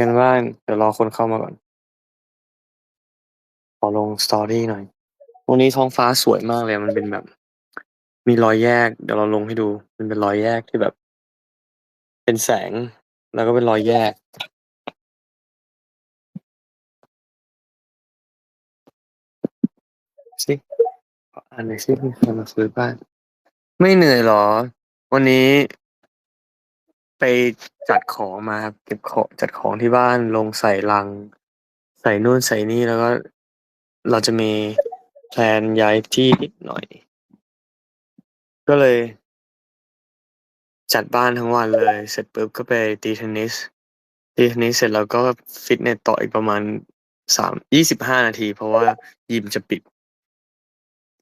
กันบ้างเดี๋ยวรอคนเข้ามาก่อน ขอลงสตอรี่หน่อย วันนี้ท้องฟ้าสวยมากเลย มันเป็นแบบ มีรอยแยก เดี๋ยวเราลงให้ดู มันเป็นรอยแยกที่แบบ เป็นแสง แล้วก็เป็นรอยแยก สิอ่านหน่อยสิมีใครมาซื้อบ้างไม่เหนื่อยหรอ วันนี้ ไปจัดของมาครับเก็บของจัดของที่บ้านลงใส่ลัง ใส่นู่นใส่นี่แล้วก็ เราจะมีแพลนย้ายที่นิดหน่อย ก็เลย จัดบ้านทั้งวันเลย เสร็จปุ๊บก็ไปตีเทนนิสตีเทนนิสเสร็จแล้วก็ฟิตเนสต่ออีกประมาณ3 25นาที เพราะว่ายิมจะปิด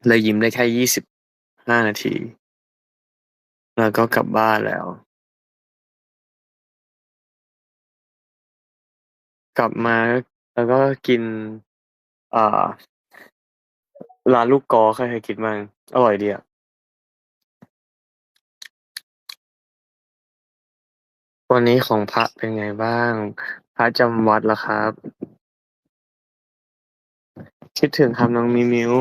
เลยยิมได้แค่25นาที แล้วก็กลับบ้านแล้ว กลับมาแล้วก็กิน อ่า ร้านลูกกอใครเคยกินบ้างอร่อยดีอะวันนี้ของพระเป็นไงบ้าง พระจำวัดเหรอครับ?คิดถึงครับน้องมิมิว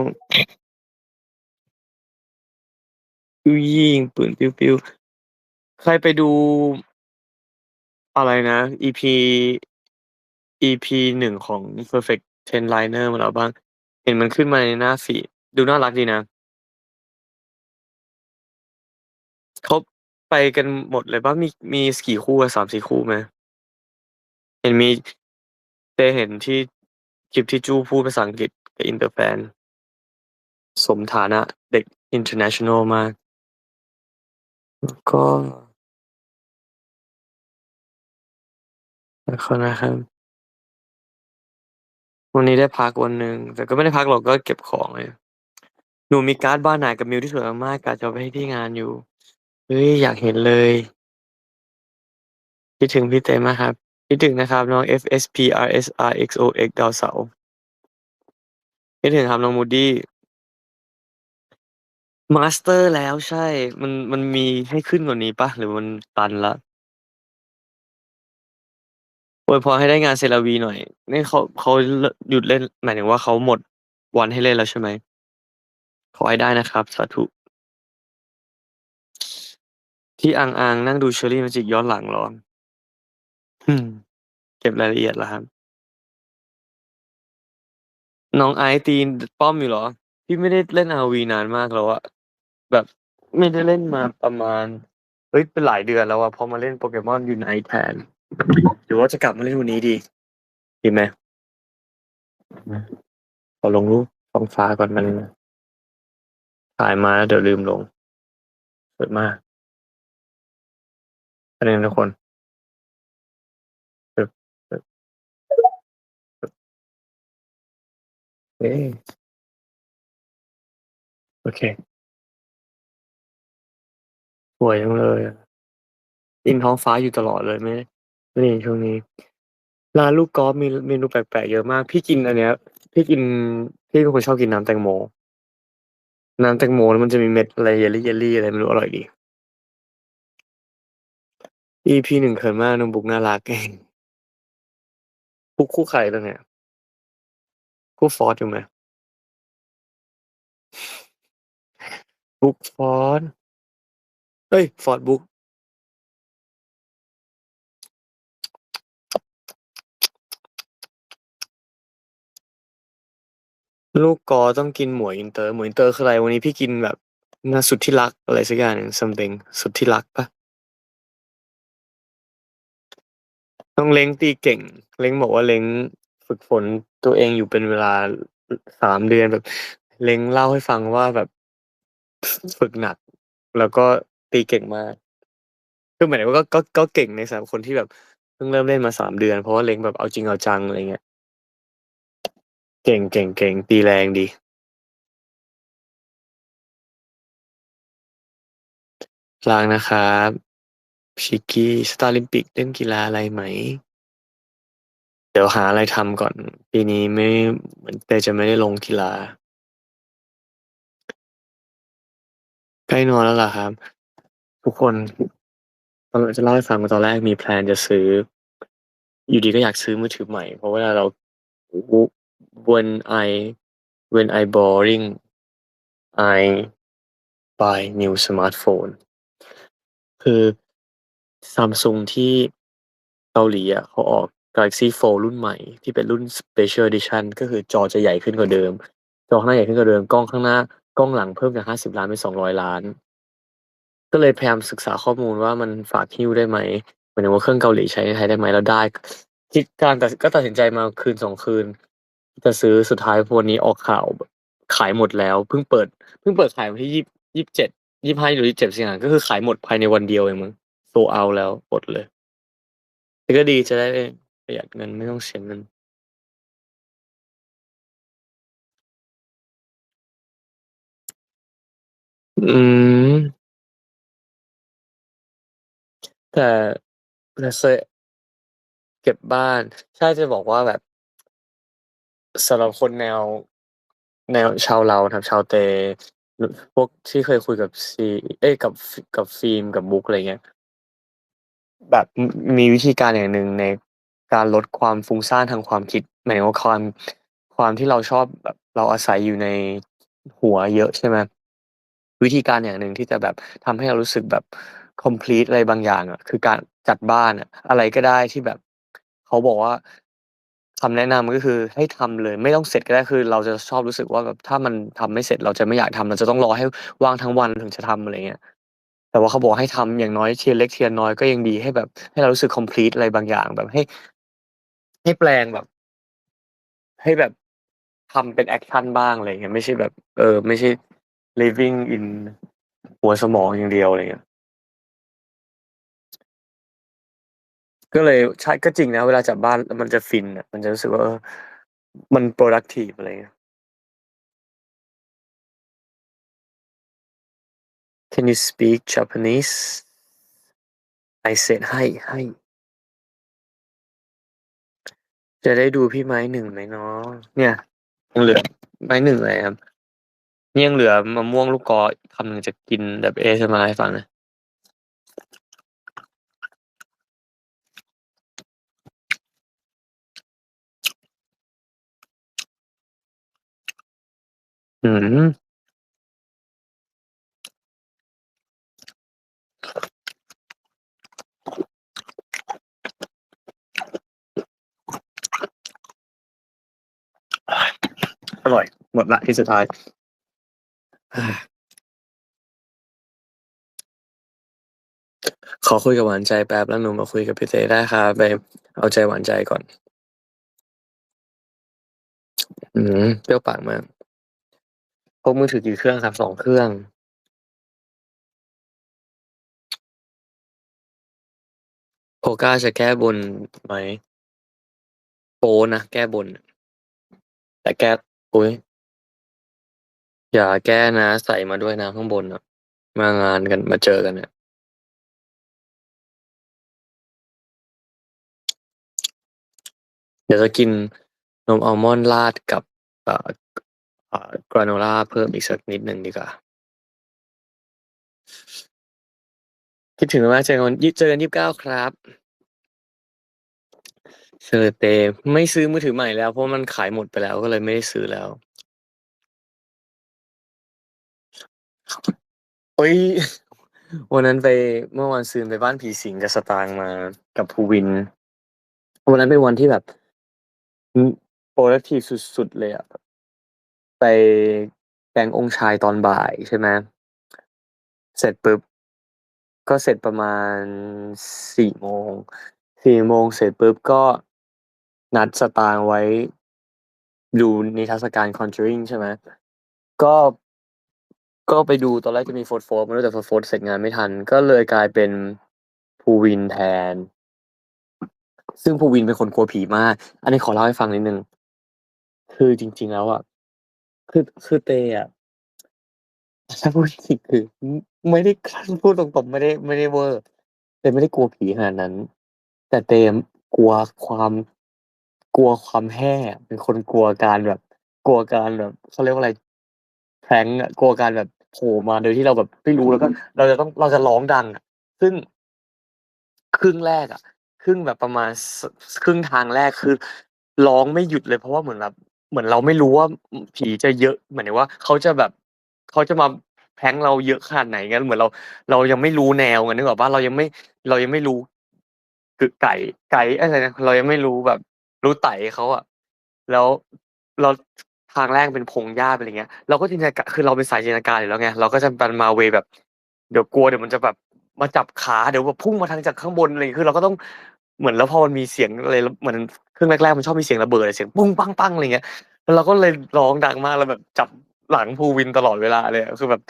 ปิ้วยิงปืนปิ้วๆใครไปดูอะไรนะ EP EP 1ของ Perfect Ten Liner มาแล้วบ้าง เห็นมันขึ้นมาในหน้าฟีดดูน่ารักดีนะเขาไปกันหมดเลยเปล่า?มีมีกี่คู่อะ3-4คู่ไหม?เห็นมีเจเห็นที่คลิปที่จู้พูดภาษาอังกฤษกับอินเตอร์แฟน สมฐานะเด็กอินเตอร์เนชันนัลมากแล้วก็ขอโทษนะครับ วันนี้ได้พักวันหนึ่งแต่ก็ไม่ได้พักหรอกก็เก็บของไงหนูมีการ์ดบ้านหน่ายกับมิวที่สวยมากๆกะจะเอาไปให้ที่งานอยู่ เฮ้ย อยากเห็นเลย คิดถึงพี่เต้มากครับ คิดถึงนะครับ น้อง FSPRSRXOX ดาวเสาร์คิดถึงครับน้อง Moody มาสเตอร์แล้วใช่ มันมันมีให้ขึ้นกว่านี้ปล่า?หรือมันตันล้ว? อวยพรให้ได้งาน CeraVe หน่อยนี่เขาเขาหยุดเล่นหมายถึงว่าเขาหมดวันให้เล่นแล้วใช่ไหม?ขอให้ได้นะครับ สาธุ ที่อังอางนั่งดู Cherry Magic ย้อนหลังหรอ?อืมเก็บรายละเอียดเหรอครับ?น้องไอตีดป้อมอยู่หรอ?พี่ไม่ได้เล่น ROV นานมากแล้วอะแบบไม่ได้เล่นมาประมาณ เฮ้ยเป็นหลายเดือนแล้วอะพอมาเล่น Pokemon Unite แทน หรือว่าจะกลับมาเล่นวันนี้ดี ดีไหม?อือขอลงรูปท้องฟ้าก่อนมันถ่ายมาแล้วเดี๋ยวลืมลงสวยมากแป๊บหนึ่งนะทุกคนอึบอึบอึบเฮ้โอเคสวยจังเลยอินท้องฟ้าอยู่ตลอดเลยไม่ไม่ได้เห็ นี่ช่วงนี้ร้านลูกกอล์ฟมีเมนูแปลกๆเยอะมาก พี่กินอันเนี้ย พี่กินพี่เป็นคนชอบกินน้ำแตงโม น้ำแตงโมแล้วมันจะมีเม็ดอะไรเยลลีๆอะไรไม่รู้อร่อยดี EP 1เขินมากน้องบุ๊กน่ารักบุ๊กคู่ใครตอนเนี้ย?คู่ฟอร์สอยู่ไหม?บุ๊กฟอร์สเฮ้ยฟอร์สบุ๊ก ลูกกอต้องกินหมวยอินเตอร์ หมวยอินเตอร์คืออะไร?วันนี้พี่กินแบบน่าสุดที่รักอะไรสักอย่างหนึ่ง something สุดที่รักปล่า?น้องเล้งตีเก่ง เล้งบอกว่าเล้งฝึกฝนตัวเองอยู่เป็นเวลาอ3เดือนแบบ เล้งเล่าให้ฟังว่าแบบฝึกหนัก แล้วก็ตีเก่งมากคือหมายถึงว่าก็ก็ก็เก่งในสำหรับคนที่แบบเพิ่งเริ่มเล่นมา3เดือน เพราะว่าเล้งแบบเอาจริงเอาจังอะไรเงี้ย เก่งๆๆตีแรงดี ลางนะครับชิกกี้ Starinliq เล่นกีฬาอะไรไหม?เดี๋ยวหาอะไรทำก่อน ปีนี้ไม่เหมือนเตจะไม่ได้ลงกีฬา ใกล้นอนแล้วเหรอครับ?ทุกคนตอนจะเล่าให้ฟังว่าตอนแรกมีแพลนจะซื้อ อยู่ดีก็อยากซื้อมือถือใหม่ เพราะเวลาเรา when I when I boring I buy new smartphone คือ Samsung ที่เกาหลีอะเขาออก Galaxy Fold รุ่นใหม่ที่เป็นรุ่น Special Edition ก็คือจอจะใหญ่ขึ้นกว่าเดิม จอข้างหน้าใหญ่ขึ้นกว่าเดิม กล้องข้างหน้ากล้องหลังเพิ่มจาก50ล้านเป็น200ล้าน ก็เลยพยายามศึกษาข้อมูลว่ามันฝากหิ้วได้ไหมหมายถึงว่าเครื่องเกาหลีใช้ในไทยได้ไหมแล้วได้คิดการตัดก็ตัดสินใจมาคืนสองคืน จะซื้อสุดท้ายวันนี้ออกข่าวขายหมดแล้วเพิ่งเปิดเพิ่งเปิดขายวันที่ยี่ยี่สิบเจ็ดยี่ห้าหรือยี่สิบเจ็ดสิงหาก็คือขายหมดภายในวันเดียวเองมึงโซเอาแล้วหมดเลยแต่ก็ดีจะได้ประหยัดเงินไม่ต้องเสียเงินอืม แต่แต่เคยเก็บบ้าน ใช่จะบอกว่าแบบ สำหรับคนแนว แนวชาวเราครับชาวเต พวกที่เคยคุยกับซีเอ้ยกับกับฟิล์มกับบุ๊กอะไรเงี้ยแบบมีวิธีการอย่างหนึ่งในการลดความฟุ้งซ่านทางความคิดหมายว่าความความที่เราชอบแบบเราอาศัยอยู่ในหัวเยอะใช่ไหมวิธีการอย่างหนึ่งที่จะแบบทำให้เรารู้สึกแบบ complete อะไรบางอย่างอะคือการจัดบ้านอะอะไรก็ได้ที่แบบ เขาบอกว่า คำแนะนำ ก็คือให้ทำเลย ไม่ต้องเสร็จก็ได้ คือเราจะชอบรู้สึกว่าแบบถ้ามันทำไม่เสร็จ เราจะไม่อยากทำ เราจะต้องรอให้ว่างทั้งวันถึงจะทำ อะไรเงี้ย แต่ว่าเขาบอกให้ทำอย่างน้อยทีละเล็กทีละน้อยก็ยังดี ให้แบบให้เรารู้สึก complete อะไรบางอย่าง แบบให้ ให้แปลงแบบ ให้แบบทำเป็นแอคชั่นบ้าง อะไรเงี้ย ไม่ใช่แบบ เออ ไม่ใช่ living in หัวสมองอย่างเดียว อะไรเงี้ย ก็เลยใช่ก็จริงนะ เวลาจัดบ้านมันจะฟินอะมันจะรู้สึกว่าเออมัน productive อะไรเงี้ย Can you speak Japanese I said hi hi จะได้ดูพี่ไม้หนึ่งไหมเนาะเนี่ยยังเหลือไม้หนึ่งเลยครับนี่ยังเหลือมะม่วงลูกกออีกคำหนึ่งจะกินแบบเอสมาให้ฟังนะ อืม อร่อย หมดละที่สุดท้าย ขอคุยกับหวานใจแป๊บแล้วหนูมาคุยกับพี่เต้ได้ครับไปเอาใจหวานใจก่อน อืมเปรี้ยวปากมาก กมือถือกี่เครื่องครับสองเครื่อง โพก้าจะแก้บนไหมโปนะแก้บน แต่แก้โอ้ยอย่าแก้นะใส่มาด้วยนะข้างบนอะมางานกันมาเจอกันเนี่ยเดี๋ยวจะกินนมอัลมอนด์ราดกับ กราโนล่าเพิ่มอีกสักนิดหนึ่งดีกว่า คิดถึงมากเจอกันเจอกันยี่สิบเก้าครับเชอร์เตไม่ซื้อมือถือใหม่แล้วเพราะมันขายหมดไปแล้วก็เลยไม่ได้ซื้อแล้วโอ๊ยวันนั้นไปเมื่อวันซืนไปบ้านผีสิงกับสตางมากับภูวิน วันนั้นเป็นวันที่แบบอืม productive สุดๆเลยอะ ไปแก๊งองค์ชายตอนบ่ายใช่ไหม เสร็จปุ๊บ ก็เสร็จประมาณสี่โมง สี่โมงเสร็จปุ๊บก็นัดสตางค์ไว้ดูนิทรรศการ Conjuring ใช่ไหม ก็ก็ไปดูตอนแรกจะมีโฟร์โฟร์มาด้วยแต่โฟร์โฟร์เสร็จงานไม่ทัน ก็เลยกลายเป็นภูวินแทน ซึ่งภูวินเป็นคนกลัวผีมาก อันนี้ขอเล่าให้ฟังนิดนึง คือจริง ๆ แล้วอะ คือ คือเตอะถ้าพูดจริง คือไม่ได้พูดตรง ๆ ไม่ได้ ไม่ได้เวอร์ เตไม่ได้กลัวผีขนาดนั้น แต่เตกลัวความ กลัวความแห่เป็นคนกลัวการแบบ กลัวการแบบ เขาเรียกว่าอะไรแพร้งอะ กลัวการแบบโผล่มาโดยที่เราแบบไม่รู้ แล้วก็เราจะต้อง เราจะร้องดังอะ ซึ่ง ครึ่งแรกอะ ครึ่งแบบประมาณ ส ครึ่งทางแรก คือร้องไม่หยุดเลย เพราะว่าเหมือนแบบ เหมือนเราไม่รู้ว่าผีจะเยอะเหมายถึงว่าเขาจะแบบเขาจะมาแพ้งเราเยอะขนาดไหนงั้นเหมือนเราเรายังไม่รู้แนวไงนึกออกเปล่าเรายังไม่เรายังไม่รู้คือไก่ไก่อะไรนะเรายังไม่รู้แบบ รู้ไต่เขาอะแล้วเราทางแรกเป็นพงหญ้าเป็นอะไรเงี้ย เราก็จินตนาการคือเราเป็นสายจินตนาการอยู่แล้วไงเราก็จะมันมาเวแบบ เดี๋ยวกลัวเดี๋ยวมันจะแบบมาจับขาเดี๋ยวแบบพุ่งมาทางจากข้างบนอะไรคือเราก็ต้อง เหมือนแล้วพอมันมีเสียงอะไรเหมือนเครื่องแรกๆมันชอบมีเสียงระเบิดเสียงปุ้งปังๆอะไรเงี้ยแล้วเราก็เลยร้องดังมากแล้วแบบจับหลังภูวินตลอดเวลาเลยคือแบบ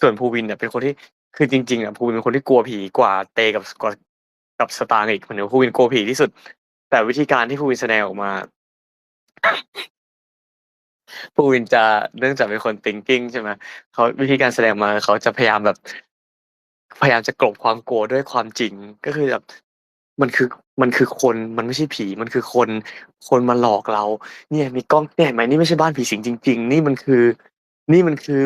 ส่วนภูวินเนี่ยเป็นคนที่คือจริงๆอะภูวินเป็นคนที่กลัวผีกว่าเตกับกว่ากับสตางค์อีกเหมือนภูวินกลัวผีที่สุด แต่วิธีการที่ภูวินแสดงออกมาภูวินจะเนื่องจากเป็นคน thinking ใช่ไหมเขาวิธีการแสดงมาเขาจะพยายามแบบ พยายามจะกลบความกลัวด้วยความจริง ก็คือแบบ มันคือมันคือคนมันไม่ใช่ผีมันคือคนคนมาหลอกเรา เนี่ยมีกล้องเนี่ยเห็นไหมนี่ไม่ใช่บ้านผีสิงจริง ๆ นี่มันคือ นี่มันคือ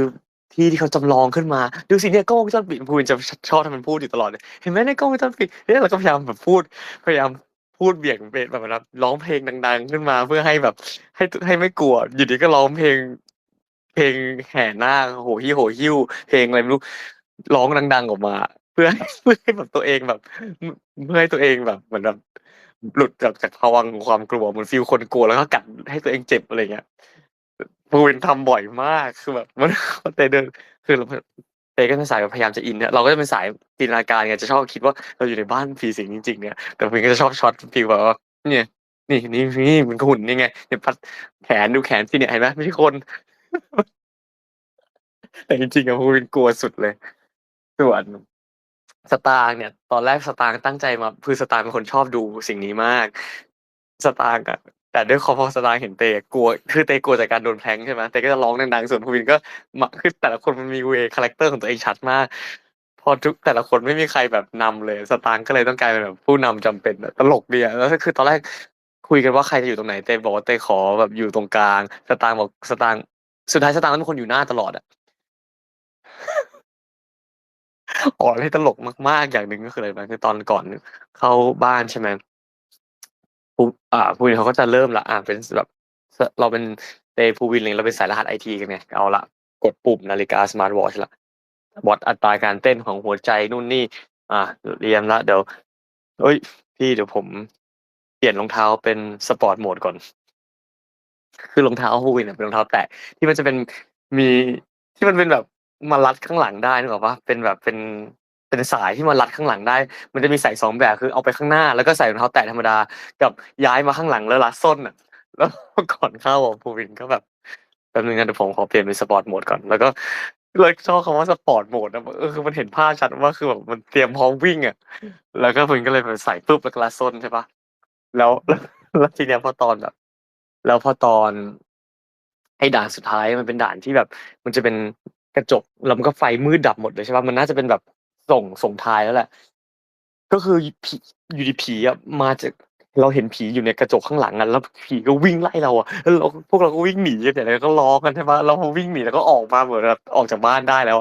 ที่ที่เขาจำลองขึ้นมาดูสิเนี่ยกล้องวงจรปิดภูวินจะชอบทำมันพูดอยู่ตลอดเลยเห็นไหมในกล้องวงจรปิดเนี่ยเราก็พยายามแบบพูดพยายามพูดเบี่ยงเบนแบบร้องเพลงดัง ๆ ขึ้นมาเพื่อให้แบบ ให้ให้ไม่กลัวอยู่ดีก็ร้องเพลง เพลงแห่หน้าโหหิ้วโหหิ้วเพลงอะไรไม่รู้ร้องดัง ๆ ออกมา เพื่อเพื่อให้แบบตัวเองแบบเพื่อให้ตัวเองแบบเหมือนแบบหลุดจากจากภวังความกลัวเหมือนฟีลคนกลัวแล้วก็กัดให้ตัวเองเจ็บอะไรเงี้ยภูวินทำบ่อยมากคือแบบมันเตเดินคือเราเตก็เป็นสายแบบพยายามจะอินเนี่ยเราก็จะเป็นสายจินตนาการไงจะชอบคิดว่าเราอยู่ในบ้านผีสิงจริง ๆ เนี่ยแต่ภูวินก็จะชอบช็อตฟีลแบบว่าเนี่ยนี่นี่นี่มันหุ่นนี่ไงเนี่ยพัดแขนดูแขนสิเนี่ยเห็นไหมไม่ใช่คน แต่จริงๆอะภูวินกลัวสุดเลย ส่วน สตางค์เนี่ย ตอนแรกสตางค์ตั้งใจมาคือสตางค์เป็นคนชอบดูสิ่งนี้มาก สตางค์อะแต่ด้วยความพอสตางค์เห็นเตกลัวคือเตกลัวจากการโดนแพงใช่ไหมเตก็จะร้องดังๆส่วนภูวินก็มาคือแต่ละคนมันมีเวคาแรคเตอร์ของตัวเองชัดมาก พอทุกแต่ละคนไม่มีใครแบบนำเลย สตางค์ก็เลยต้องกลายเป็นแบบผู้นำจำเป็นตลกดีอะแล้วคือตอนแรกคุยกันว่าใครจะอยู่ตรงไหนเตบอกว่าเตขอแบบอยู่ตรงกลาง สตางค์บอกสตางค์สุดท้ายสตางค์ต้องเป็นคนอยู่หน้าตลอดอะ อ๋อที่ตลกมากๆอย่างหนึ่งก็คืออะไรรู้ไหมคือตอนก่อนเข้าบ้านใช่ไหมปุ๊บอ่าภูวินเขาก็จะเริ่มละอ่าเป็นแบบเราเป็นเตภูวินอะไรเราเป็นสายรหัสไอทีกันไงเอาละกดปุ่มนาฬิกาสมาร์ทวอชละวัดอัตราการเต้นของหัวใจนู่นนี่ อ่าเรียนละเดี๋ยวเอ้ย พี่เดี๋ยวผมเปลี่ยนรองเท้าเป็นสปอร์ตโหมดก่อน คือรองเท้าภูวินเป็นรองเท้าแตะที่มันจะเป็นมีที่มันเป็นแบบ มารัดข้างหลังได้นึกออกปะเป็นแบบเป็นเป็นสายที่มารัดข้างหลังได้ มันจะมีใส่สองแบบคือเอาไปข้างหน้า แล้วก็ใส่รองเท้าแตะธรรมดา กับย้ายมาข้างหลังแล้วรัดส้นอะ แล้วก่อนเข้าอะภูวินก็แบบแป๊บนึงนะเดี๋ยวผมขอเปลี่ยนเป็นสปอร์ตโหมดก่อนแล้วก็เลยชอบคำว่าสปอร์ตโหมดอะเออคือมันเห็นภาพชัดว่าคือแบบมันเตรียมพร้อมวิ่งอะ แล้วก็ภูวินก็เลยแบบใส่ปุ๊บแล้วก็รัดส้นใช่ปะแล้วแล้วทีเนี้ยพอตอนแบบ แล้วพอตอนไอ้ด่านสุดท้ายมันเป็นด่านที่แบบ มันจะเป็น กระจกแล้วมันก็ไฟมืดดับหมดเลยใช่ป่ะมันน่าจะเป็นแบบส่งส่งท้ายแล้วแหละ ก็คือผีอยู่ดีผีอะมาจากเราเห็นผีอยู่ในกระจกข้างหลังอะแล้วผีก็วิ่งไล่เราอะแล้วเราพวกเราก็วิ่งหนีกันแต่แล้วก็ร้องกันใช่ป่ะแล้วพอวิ่งหนีแล้วก็ออกมาเหมือนแบบออกจากบ้านได้แล้ว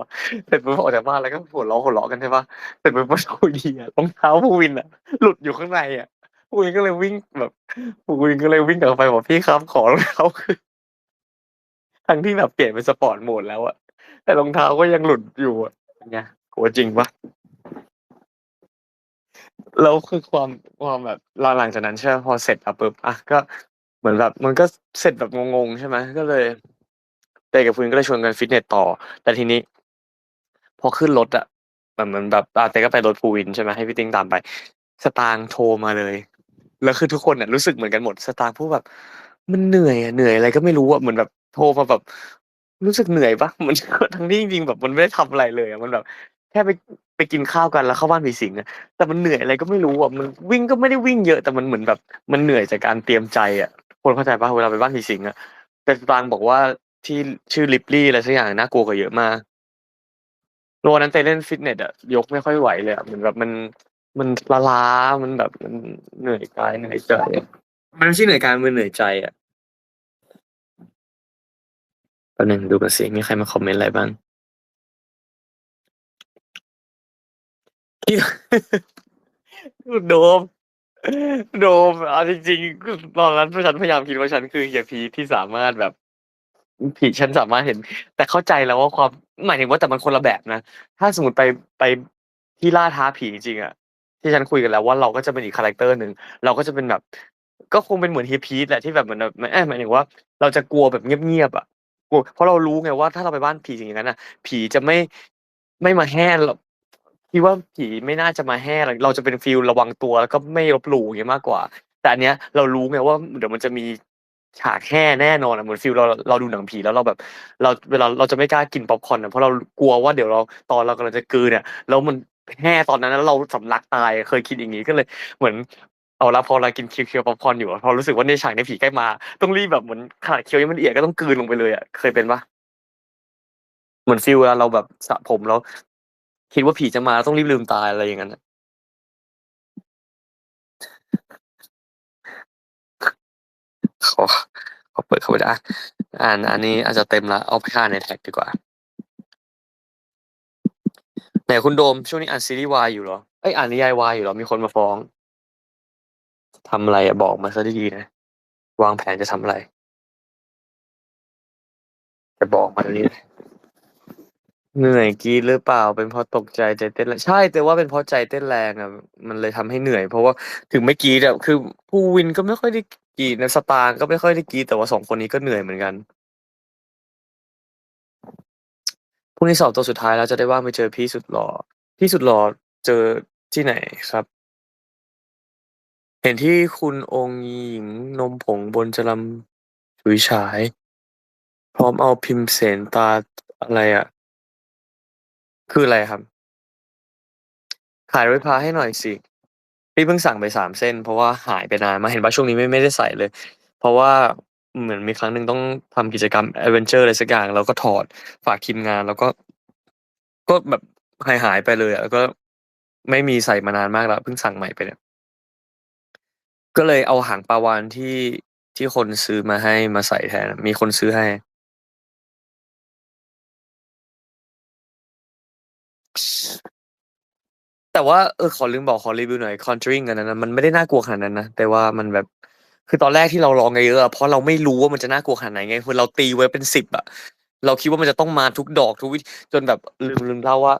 เสร็จปุ๊บออกจากบ้านแล้วก็หัวเราะหัวเราะกันใช่ป่ะเสร็จปุ๊บพอคุยดีอะรองเท้าภูวินอะหลุดอยู่ข้างในอะภูวินก็เลยวิ่งแบบภูวินก็เลยวิ่งกลับไปบอกพี่ครับขอรองเท้าคืนทั้งที่แบบเปลี่ยนเป็นสปอร์ตโหมดแล้วอะ แต่รองเท้าก็ยังหลุดอยู่อะเป็นไงกลัวจริงปะแล้วคือความความแบบหลังหลังจากนั้นใช่ไหมพอเสร็จอะปุ๊บอะก็เหมือนแบบมันก็เสร็จแบบงงๆใช่ไหมก็เลยเตกับพื้นก็เลยชวนกันฟิตเนสต่อ แต่ทีนี้ พอขึ้นรถอะแบบเหมือนแบบอาเตก็ไปรถภูวินใช่ไหมให้พี่ติ้งตามไป สตางโทรมาเลย แล้วคือทุกคนน่ะรู้สึกเหมือนกันหมด สตางพูดแบบ มันเหนื่อยอะเหนื่อยอะไรก็ไม่รู้อะเหมือนแบบโทรมาแบบ รู้สึกเหนื่อยปะมันทั้งที่จริงๆแบบมันไม่ได้ทำอะไรเลยอะมันแบบแค่ไปไปกินข้าวกันแล้วเข้าบ้านผีสิงอะแต่มันเหนื่อยอะไรก็ไม่รู้อะมันวิ่งก็ไม่ได้วิ่งเยอะแต่มันเหมือนแบบ มันเหนื่อยจากการเตรียมใจอะคนเข้าใจปะเวลาไปบ้านผีสิงอะแต่ตางบอกว่าที่ชื่อลิปลี่อะไรสักอย่างน่ากลัวกว่าเยอะมากแล้วนั้นเตเล่นฟิตเนสอะยกไม่ค่อยไหวเลยอะเหมือนแบบมันมันล้ามันแบบมันเหนื่อยกายเหนื่อยใจอะมันไม่ใช่เหนื่อยกายมันเหนื่อยใจอะ ป๊บนึงดูกันสิ มีใครมาคอมเมนต์อะไรบ้างพี่โดม โดมเอาจริงๆตอนนั้นฉันพยายามคิดว่าฉันคือเฮียพีที่สามารถแบบผีฉันสามารถเห็น แต่เข้าใจแล้วว่าความหมายถึงว่าแต่มันคนละแบบนะ ถ้าสมมติไปไปที่ล่าท้าผีจริงๆอะที่ฉันคุยกันแล้วว่าเราก็จะเป็นอีกคาแรคเตอร์หนึ่งเราก็จะเป็นแบบ ก็คงเป็นเหมือนเฮียพีทแหละที่แบบเหมือนแบบหมายถึงว่า เราจะกลัวแบบเงียบๆอะ กลัวเพราะเรารู้ไงว่าถ้าเราไปบ้านผีอย่างนั้นน่ะ ผีจะไม่ไม่มาแห่เราคิดว่าผีไม่น่าจะมาแห่เราเราจะเป็นฟีลระวังตัวแล้วก็ไม่ลบหลู่อย่างเงี้ยมากกว่า แต่อันเนี้ยเรารู้ไงว่าเดี๋ยวมันจะมีฉากแห่แน่นอนอะเหมือนฟีลเราเราดูหนังผีแล้วเราแบบ เราเวลาเราจะไม่กล้ากินป๊อปคอร์นอะเพราะเรากลัวว่าเดี๋ยวเราตอนเรากำลังจะกลืนเนี่ยแล้วมันแห่ตอนนั้นแล้วเราสำลักตายเคยคิดอย่างนี้ก็เลย เหมือน เอาละพอเรากินเคี้ยวป๊อปคอร์นอยู่อะพอรู้สึกว่าในฉากในผีใกล้มา ต้องรีบแบบเหมือนขนาดเคี้ยวยังไม่ละเอียดก็ต้องกลืนลงไปเลยอะเคยเป็นปะเหมือนฟีลเวลาเราแบบสระผมแล้วคิดว่าผีจะมาต้องรีบลืมตายอะไรอย่างนั้นอะขอขอเปิดเข้าไปได้อ่านอันนี้อาจจะเต็มละเอาไปอ่านในแท็กดีกว่าไหนคุณโดมช่วงนี้อ่านซีรีส์วายอยู่เหรอเอ้ยอ่านนิยายวายอยู่เหรอมีคนมาฟ้อง ทำอะไรอะบอกมาซะดีๆนะ วางแผนจะทำอะไร จะบอกมาเดี๋ยวนี้นะเหนื่อยกรีดหรือเปล่า เป็นเพราะตกใจใจเต้นแรงใช่แต่ว่าเป็นเพราะใจเต้นแรงอะมันเลยทำให้เหนื่อย เพราะว่าถึงไม่กรีดอะคือภูวินก็ไม่ค่อยได้กรีดนะสตางค์ก็ไม่ค่อยได้กรีดแต่ว่าสองคนนี้ก็เหนื่อยเหมือนกันพรุ่งนี้สอบตัวสุดท้ายแล้วจะได้ว่างไปเจอพี่สุดหล่อพี่สุดหล่อเจอที่ไหนครับ เห็นที่คุณองค์หญิงนมผงบนจรัมฉุยฉาย พร้อมเอาพิมพ์เสนตาอะไรอะคืออะไรครับ ขายไว้พาให้หน่อยสิ พี่เพิ่งสั่งไปสามเส้น เพราะว่าหายไปนานมาเห็นว่าช่วงนี้ไม่ไม่ได้ใส่เลย เพราะว่าเหมือนมีครั้งหนึ่งต้องทำกิจกรรมแอดเวนเจอร์อะไรสักอย่าง แล้วก็ถอดฝากทีมงาน แล้วก็ ก็แบบหายหายไปเลยอะแล้วก็ไม่มีใส่มานานมากแล้วเพิ่งสั่งใหม่ไปเนี่ย ก็เลยเอาหางปลาวาฬที่ที่คนซื้อมาให้มาใส่แทน มีคนซื้อให้ แต่ว่าเออขอลืมบอกขอรีวิวหน่อย Conjuring อันนั้นนะมันไม่ได้น่ากลัวขนาดนั้นนะ แต่ว่ามันแบบคือตอนแรกที่เราลองไงเยอะอะเพราะเราไม่รู้ว่ามันจะน่ากลัวขนาดไหนไงคือเราตีไว้เป็นสิบอะเราคิดว่ามันจะต้องมาทุกดอกทุกวิจนแบบลืมลืมเล่าว่า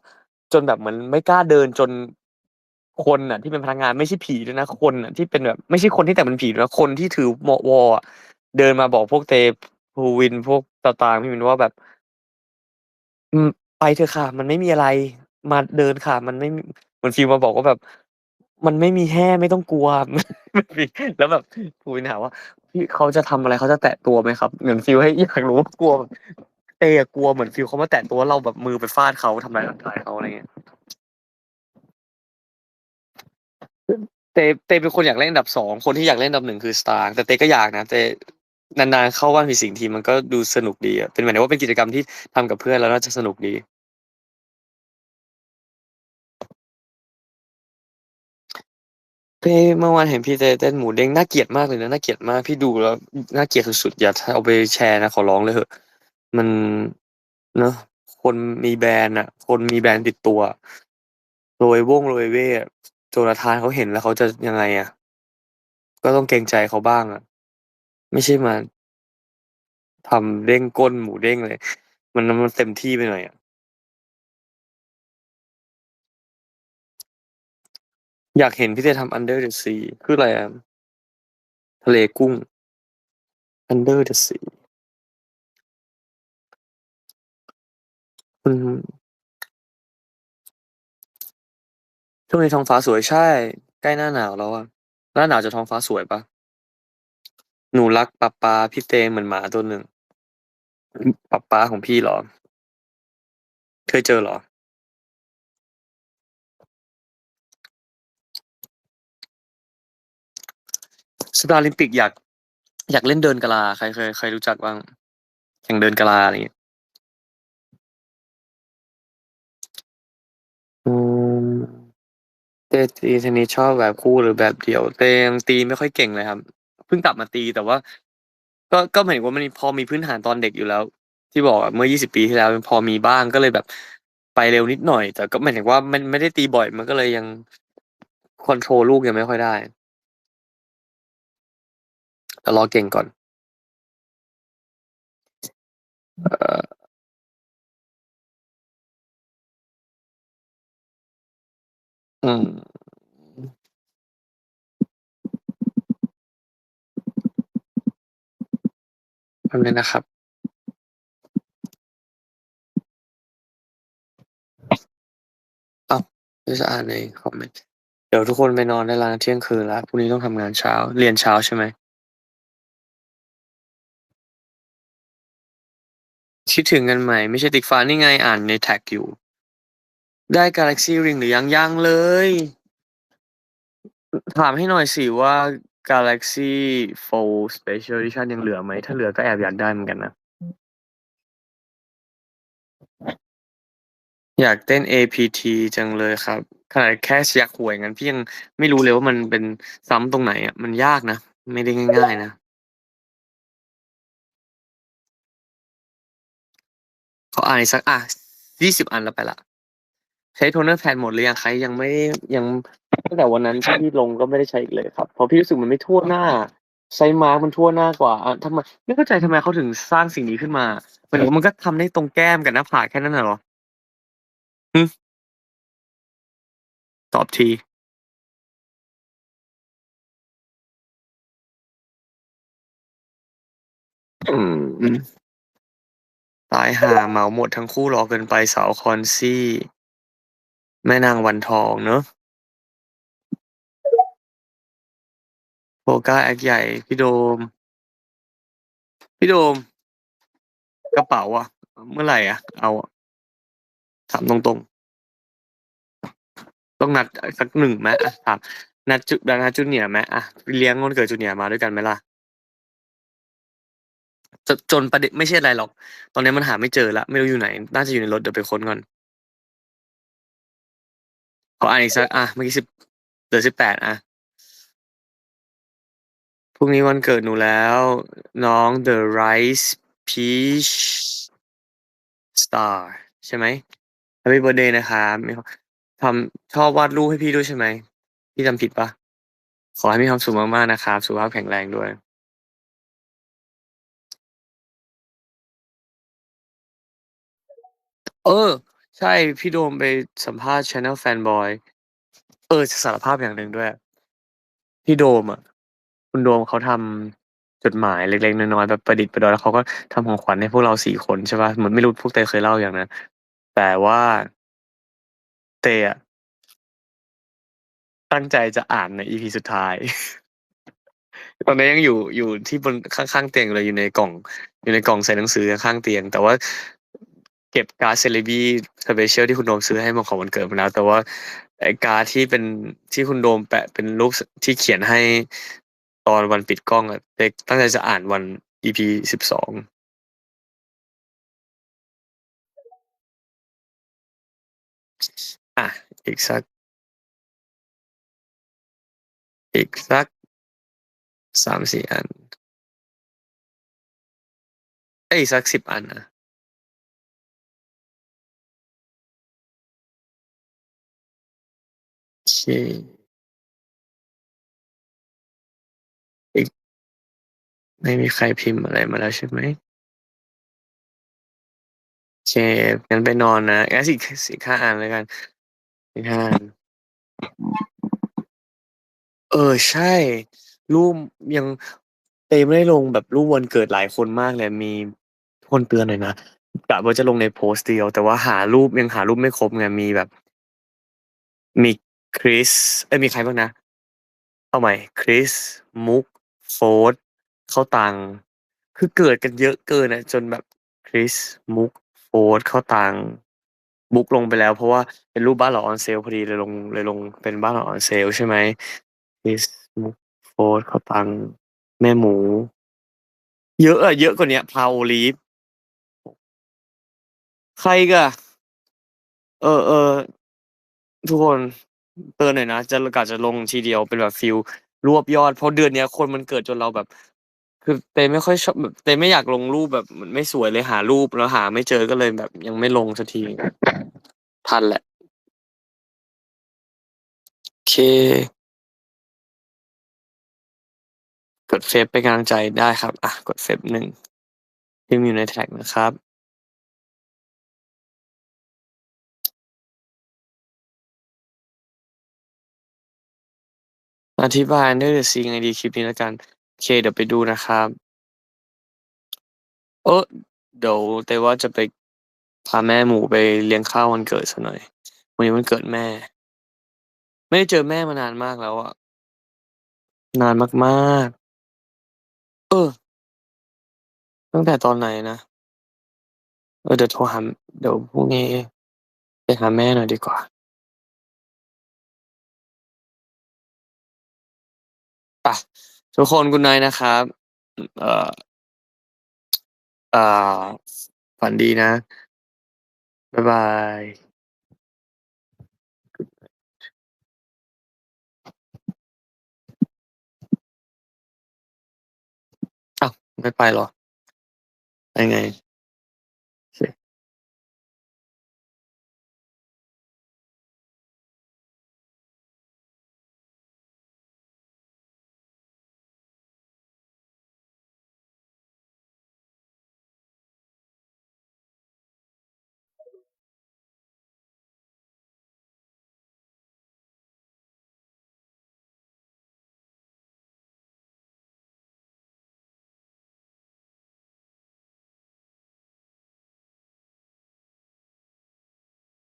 จนแบบเหมือนไม่กล้าเดินจน คนอะที่เป็นพนักงานไม่ใช่ผีด้วยนะคนอะที่เป็นแบบไม่ใช่คนที่แต่งเป็นผีด้วยนะคนที่ถือหมอวออะเดินมาบอกพวกเตภูวินพวกตาตางพี่วินว่าแบบอืมไปเถอะค่ะ มันไม่มีอะไร มาเดินค่ะ มันไม่มีเหมือนฟีลมาบอกว่าแบบ มันไม่มีแห่ไม่ต้องกลัว แล้วแบบภูวินถามว่าพี่เขาจะทำอะไรเขาจะแตะตัวไหมครับเหมือนฟีลให้อยากรู้ว่ากลัวแบบเตอะกลัวเหมือนฟีลเขามาแตะตัวเราแบบมือไปฟาดเขาทำร้ายร่างกายเขาอะไรเงี้ย เตเตเป็นคนอยากเล่นอันดับสองคนที่อยากเล่นอันดับหนึ่งคือสตาร์แต่เตก็อยากนะเตนานๆเข้าบ้านผีสิงทีมันก็ดูสนุกดีอะเป็นหมายถึงว่าเป็นกิจกรรมที่ทำกับเพื่อนแล้วน่าจะสนุกดี เป้เมื่อวานเห็นพี่เต้เต้นหมูเด้งน่าเกลียดมากเลยนะน่าเกลียดมากพี่ดูแล้วน่าเกลียดสุดๆอย่าเอาไปแชร์นะขอร้องเลยเถอะมันเนอะคนมีแบรนด์อะคนมีแบรนด์ติดตัวโรยวงโรยเว่ โจนาธานเขาเห็นแล้วเขาจะยังไงอะก็ต้องเกรงใจเขาบ้างอะไม่ใช่มาทำเด้งก้นหมูเด้งเลย มันมันเต็มที่ไปหน่อยอะอยากเห็นพี่เต้ทำ Under the Sea คืออะไรอะทะเลกุ้ง Under the Sea อืม ช่วงนี้ท้องฟ้าสวยใช่ ใกล้หน้าหนาวแล้วอะหน้าหนาวจะท้องฟ้าสวยปะหนูรักป๊าป๊าพี่เตเหมือนหมาตัวหนึ่งป๊าป๊าของพี่เหรอ เคยเจอเหรอสตาร์ลิมปิกอยาก อยากเล่นเดินกะลา ใครเคยใครรู้จักบ้างแข่งเดินกะลาอะไรเงี้ย เต้ตีเทนนิสชอบแบบคู่หรือแบบเดี่ยวเต้ยังตีไม่ค่อยเก่งเลยครับ เพิ่งกลับมาตีแต่ว่า ก็ก็หมายถึงว่ามันพอมีพื้นฐานตอนเด็กอยู่แล้ว ที่บอกอะเมื่อยี่สิบปีที่แล้วพอมีบ้างก็เลยแบบไปเร็วนิดหน่อย แต่ก็หมายถึงว่ามันไม่ได้ตีบ่อยมันก็เลยยังคอนโทรลลูกยังไม่ค่อยได้แต่รอเก่งก่อน เอ่อ อืม แป๊บนึงนะครับ อ้าวไม่จะอ่านในคอมเมนต์ เดี๋ยวทุกคนไปนอนได้แล้วนะเที่ยงคืนแล้วพรุ่งนี้ต้องทำงานเช้า เรียนเช้าใช่ไหม?คิดถึงกันไหม ไม่ใช่ติ๊กฟ้านี่ไงอ่านในแท็กอยู่ ได้ Galaxy Ring หรือยัง?ยังเลย ถามให้หน่อยสิว่า Galaxy Fold Special Edition ยังเหลือไหม?ถ้าเหลือก็แอบอยากได้เหมือนกันนะ อยากเต้น APT จังเลยครับ ขนาดแค่อยากหวยงั้นพี่ยังไม่รู้เลยว่ามันเป็นซ้ำตรงไหนอะ มันยากนะ ไม่ได้ง่ายๆนะขออ่านอีกสักอะ20อันแล้วไปล้ว ใช้ Toner Pad หมดหรือยังคะ?ยังไม่ยังตั้งแต่วันนั้นที่พี่ลงก็ไม่ได้ใช้อีกเลยครับเพราะพี่รู้สึกมันไม่ทั่วหน้าใช้มาร์กมันทั่วหน้ากว่าอาทำไมไม่เข้าใจทำไมเขาถึงสร้างสิ่งนี้ขึ้นมาหมายถึงว่ามันก็ทำได้ตรงแก้มกับหน้าผากแค่นั้นน่ะเหรอ?หือตอบทีอืมตายห่าเหมาหมดทั้งคู่หล่อเกินไปสาวคอนซี่ แม่นางวันทองเนาะ Polka Act ใหญ่ พี่โดม พี่โดม กระเป๋าอะเมื่อไหร่อะเอาอะ?ถามตรงๆ ต้องนัดสัก1ไหม?ถามนัดจูนัด Junior ไหม?อะเลี้ยงวันเกิด Junior มาด้วยกันไหมล่ะ?จนประเด็นไม่ใช่อะไรหรอก ตอนนี้มันหาไม่เจอล้วไม่รู้อยู่ไหน น่าจะอยู่ในรถเดี๋ยวไปค้นก่อน ขออ่านอีกสักอะเมื่อกี้10เหลือ18อะพรุ่งนี้วันเกิดหนูแล้ว น้อง The Rice Peach Star ใช่ไหม?แฮปปีเบิร์ทเดย์นะครับมีความทำชอบวาดรูปให้พี่ด้วยใช่ไหม?พี่จำผิดปล่า?ขอให้มีความสุขมากๆนะครับ สุขภาพแข็งแรงด้วยเออ ใช่ พี่โดมไปสัมภาษณ์ Channel Fanboy เออจะสารภาพอย่างหนึ่งด้วย พี่โดมอะ คุณโดมเขาทำจดหมายเล็กๆน้อยๆแบบประดิดประดอยแล้วเขาก็ทำของขวัญให้พวกเรา4คนใช่เปล่าเหมือนไม่รู้พวกเตเคยเล่าอยังนะแต่ว่าเตอะตั้งใจจะอ่านใน EP สุดท้าย ตอนนี้ยังอยู่อยู่ที่บนข้างๆเตียงเลยอยู่ในกล่อง อยู่ในกล่องใส่หนังสือข้างเตียง แต่ว่า เก็บการ์ด Celebi Special ที่คุณโดมซื้อให้มาของวันเกิดมาแล้ว แต่ว่าไอการ์ดที่เป็นที่คุณโดมแปะเป็นรูปที่เขียนให้ตอนวันปิดกล้องอะเตตั้งใจจะอ่านวัน EP 12องอะอีกสัก อีกสัก3-4อัน เอ๊ยอีกสัก10อันนะ เคอีกไม่มีใครพิมพ์อะไรมาแล้วใช่ไหม?โอเคงั้นไปนอนนะงั้นอีกสอีก5อันแล้วกันอีก5อันเออใช่ รูปยังเตไม่ได้ลงแบบรูปวันเกิดหลายคนมากเลยมีทุกคนเตือนหน่อยนะกะว่าจะลงในโพสต์เดียว แต่ว่าหารูปยังหารูปไม่ครบไงมีแบบ มี คริสเอ๊ยมีใครบ้างนะ เอาใหม่คริสมุกโฟร์ธเข้าตังคือเกิดกันเยอะเกินอะจนแบบคริสมุกโฟร์ธเข้าตังมุกลงไปแล้วเพราะว่าเป็นรูปบ้านหลัง on sale พอดีเลยลงเลยลงเป็นบ้านหลัง on sale ใช่ไหมคริสมุกโฟร์ธเข้าตังแม่หมู เยอะอะเยอะกว่านี้พาโอลิฟใครอีกอะ?เออทุกคน เตือนหน่อยนะ จะกะจะลงทีเดียวเป็นแบบฟีลรวบยอด เพราะเดือนเนี้ยคนมันเกิดจนเราแบบ คือเตไม่ค่อยชอบแบบเตไม่อยากลงรูปแบบมันไม่สวยเลยหารูปแล้วหาไม่เจอก็เลยแบบ ยังไม่ลงสักทีทันแหละโอเคกดเซฟเป็นกำลังใจได้ครับ อะ กดเซฟ1พิมพ์อยู่ในแท็กนะครับ อธิบาย Under the Sea ยังไงดีคลิปนี้แล้วกัน โอเค เดี๋ยวไปดูนะครับ เออเดี๋ยวเต้ว่าจะไปพาแม่หมูไปเลี้ยงข้าววันเกิดสักหน่อยวันนี้วันเกิดแม่ ไม่ได้เจอแม่มานานมากแล้วอะนานมากๆ เออ ตั้งแต่ตอนไหนนะ?เออเดี๋ยวโทรหาเดี๋ยวพรุ่งนี้ไปหาแม่หน่อยดีกว่า ไปทุกคน Good night นะครับ เอ่ออ่าฝันดีนะ บ๊ายบายอ้าวไม่ไปเหรอ?ไปไง?